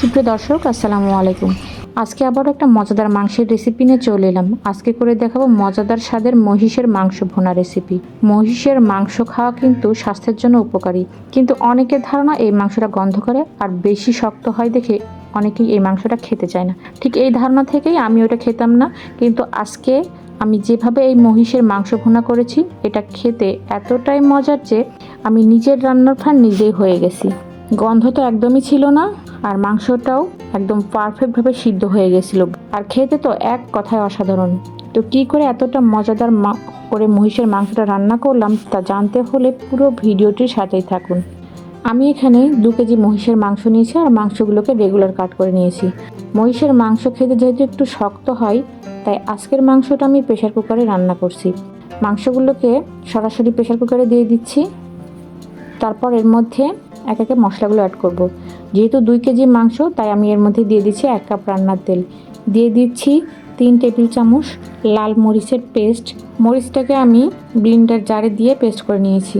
সুপ্রিয় দর্শক, আসসালামু আলাইকুম। আজকে আবার একটা মজাদার মাংসের রেসিপি নিয়ে চলে এলাম। আজকে করে দেখাবো মজাদার স্বাদের মহিষের মাংস ভোনা রেসিপি মহিষের মাংস খাওয়া কিন্তু স্বাস্থ্যের জন্য উপকারী। কিন্তু অনেকের ধারণা এই মাংসটা গন্ধ করে আর বেশি শক্ত হয় দেখে অনেকেই এই মাংসটা খেতে চায় না। ঠিক এই ধারণা থেকেই আমি ওটা খেতাম না। কিন্তু আজকে আমি যেভাবে এই মহিষের মাংস ভুনা করেছি, এটা খেতে এতটাই মজার যে আমি নিজের রান্নার ফান নিজেই হয়ে গেছি। গন্ধ তো একদমই ছিল না, আর মাংসটাও একদম পারফেক্টভাবে সিদ্ধ হয়ে গেছিল। আর খেতে তো এক কথায় অসাধারণ। তো কী করে এতটা মজাদার করে মহিষের মাংসটা রান্না করলাম, তা জানতে হলে পুরো ভিডিওটির সাথেই থাকুন। আমি এখানে দু কেজি মহিষের মাংস নিয়েছি, আর মাংসগুলোকে রেগুলার কাট করে নিয়েছি। মহিষের মাংস খেতে যেহেতু একটু শক্ত হয়, তাই আজকের মাংসটা আমি প্রেশার কুকারে রান্না করছি। মাংসগুলোকে সরাসরি প্রেশার কুকারে দিয়ে দিচ্ছি। তারপর এর মধ্যে এক একে মশলাগুলো অ্যাড করব। যেহেতু দুই কেজি মাংস, তাই আমি এর মধ্যে দিয়ে দিচ্ছি এক কাপ রান্নার তেল। দিয়ে দিচ্ছি তিন টেবিল চামচ লাল মরিচের পেস্ট। মরিচটাকে আমি ব্লিন্ডার জারে দিয়ে পেস্ট করে নিয়েছি।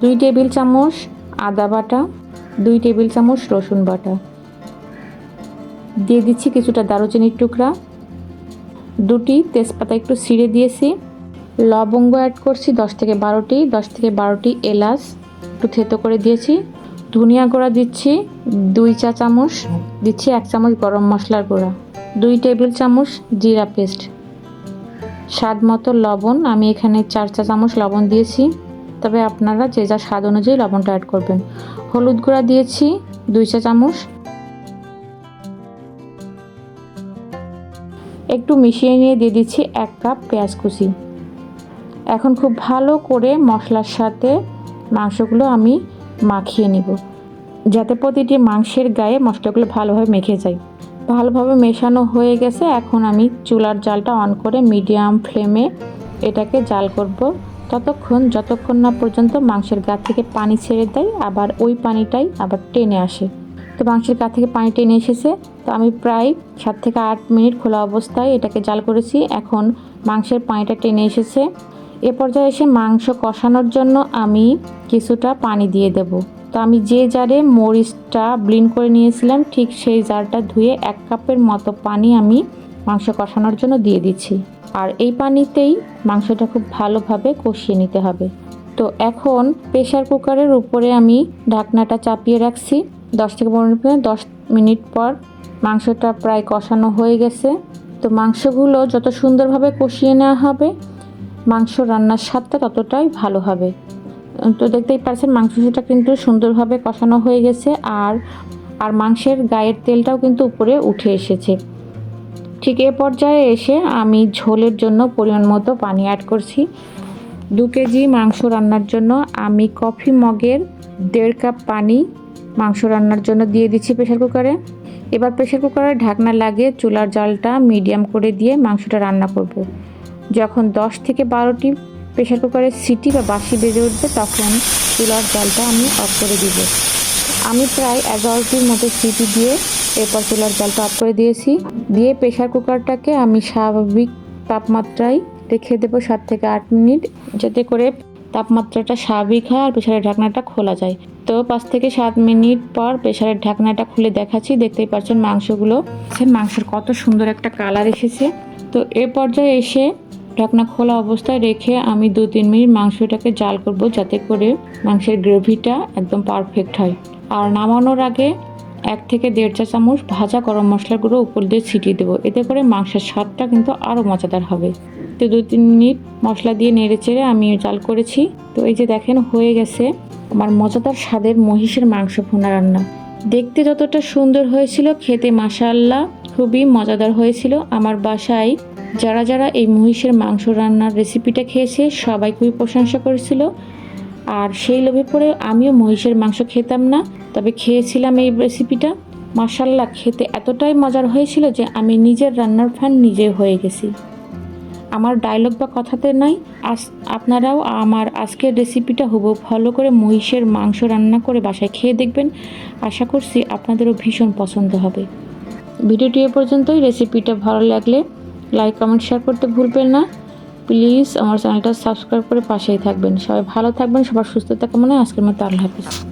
দুই টেবিল চামচ আদা বাটা, দুই টেবিল চামচ রসুন বাটা। দিয়ে দিচ্ছি কিছুটা দারুচিনির টুকরা। দুটি তেজপাতা একটু ছিঁড়ে দিয়েছি। লবঙ্গ অ্যাড করছি দশ থেকে বারোটি, দশ থেকে বারোটি এলাচ। একটু থেতো করে দিয়েছি। ধনিয়া গুঁড়া দিচ্ছি, দুই চা চামচ দিচ্ছি এক চামচ গরম মশলার গুঁড়া, দুই টেবিল চামচ জিরা পেস্ট। স্বাদ মতো লবণ, আমি এখানে চার চা চামচ লবণ দিয়েছি, তবে আপনারা যে যা স্বাদ অনুযায়ী লবণটা অ্যাড করবেন। হলুদ গুঁড়া দিয়েছি, দুই চা চামচ। একটু মিশিয়ে নিয়ে দিয়ে দিচ্ছি এক কাপ পেঁয়াজ কুচি। এখন খুব ভালো করে মশলার সাথে মাংসগুলো আমি মাখিয়ে নিব। যাতে প্রতিটি মাংসের গায়ে মশলাগুলো ভালোভাবে মেখে যায়। ভালোভাবে মেশানো হয়ে গেছে। এখন আমি চুলার জালটা অন করে মিডিয়াম ফ্লেমে এটাকে জাল করব। ততক্ষণ, যতক্ষণ না পর্যন্ত মাংসের গা থেকে পানি ছেড়ে দেয়, আবার ওই পানিটাই আবার টেনে আসে। তো মাংসের গা থেকে পানি টেনে এসেছে। তো আমি প্রায় সাত থেকে আট মিনিট খোলা অবস্থায় এটাকে জাল করেছি। এখন মাংসের পানিটা টেনে এসেছে। এ পর্যায়ে এসে মাংস কষানোর জন্য আমি কিছুটা পানি দিয়ে দেব। তো আমি যে জারে মরিচটা ব্লিন করে নিয়েছিলাম, ঠিক সেই জারটা ধুয়ে এক কাপের মতো পানি আমি মাংস কষানোর জন্য দিয়ে দিচ্ছি। আর এই পানিতেই মাংসটা খুব ভালোভাবে কষিয়ে নিতে হবে। তো এখন প্রেশার কুকারের উপরে আমি ঢাকনাটা চাপিয়ে রাখছি। দশ থেকে পনেরো মিনিট দশ মিনিট পর মাংসটা প্রায় কষানো হয়ে গেছে। তো মাংসগুলো যত সুন্দরভাবে কষিয়ে নেওয়া হবে মাংস রান্নার স্বাদটা ততটাই ভালো হবে। তো দেখতেই পাচ্ছেন মাংসটা কিন্তু সুন্দরভাবে কষানো হয়ে গেছে আর আর মাংসের গায়ের তেলটাও কিন্তু উপরে উঠে এসেছে। ঠিক এ পর্যায়ে এসে আমি ঝোলের জন্য পরিমাণ মতো পানি অ্যাড করছি। দু কেজি মাংস রান্নার জন্য আমি কফি মগের দেড় কাপ পানি মাংস রান্নার জন্য দিয়ে দিচ্ছি প্রেশার কুকারে। এবার প্রেশার কুকারে ঢাকনা লাগিয়ে চুলার জালটা মিডিয়াম করে দিয়ে মাংসটা রান্না করব। যখন দশ থেকে বারোটি প্রেশার কুকারের সিটি বা বাসি বেজে উঠবে, তখন চুলার জালটা আমি অফ করে দিব। আমি প্রায় এগারোটির মতো সিটি দিয়ে এরপর চুলার জলটা অফ করে দিয়েছি। দিয়ে প্রেশার কুকারটাকে আমি স্বাভাবিক তাপমাত্রায় রেখে দেবো সাত থেকে আট মিনিট, যাতে করে তাপমাত্রাটা স্বাভাবিক হয় আর প্রেশারের ঢাকনাটা খোলা যায়। তো পাঁচ থেকে সাত মিনিট পর প্রেশারের ঢাকনাটা খুলে দেখাচ্ছি। দেখতেই পাচ্ছেন মাংসগুলো। মাংসের কত সুন্দর একটা কালার এসেছে। তো এ পর্যায়ে এসে ঢাকনা খোলা অবস্থায় রেখে আমি দু তিন মিনিট মাংসটাকে জাল করব যাতে করে মাংসের গ্রেভিটা একদম পারফেক্ট হয়। আর নামানোর আগে এক থেকে দেড় চা চামচ ভাজা গরম মশলার গুঁড়ো উপর দিয়ে ছিটিয়ে দেবো। এতে করে মাংসের স্বাদটা কিন্তু আরও মজাদার হবে। তো দু তিন মিনিট মশলা দিয়ে নেড়ে চেড়ে আমি জাল করেছি। তো এই যে দেখেন হয়ে গেছে আমার মজাদার স্বাদের মহিষের মাংস ভুনা রান্না। দেখতে যতটা সুন্দর হয়েছিল, খেতে মাসাল্লাহ খুবই মজাদার হয়েছিল। আমার বাসায় যারা যারা এই মহিষের মাংস রান্নার রেসিপিটা খেয়েছে, সবাই খুবই প্রশংসা করেছিল। আর সেই লোভে পড়ে আমিও মহিষের মাংস খেতাম না, তবে খেয়েছিলাম এই রেসিপিটা মাসাল্লাহ খেতে এতটাই মজার হয়েছিল যে আমি নিজের রান্নার ফ্যান নিজে হয়ে গেছি। আমার ডায়লগ বা কথাতে নাই, আজ আপনারাও আমার আজকের রেসিপিটা হুবহু ফলো করে মহিষের মাংস রান্না করে বাসায় খেয়ে দেখবেন। আশা করছি আপনাদেরও ভীষণ পছন্দ হবে। ভিডিওটি এ পর্যন্তই। রেসিপিটা ভালো লাগলে লাইক কমেন্ট শেয়ার করতে ভুলবেন না। প্লিজ আমার চ্যানেলটা সাবস্ক্রাইব করে পাশেই থাকবেন। সবাই ভালো থাকবেন, সবার সুস্থতা কামনায় আজকের মতো আল্লাহ হাফিজ।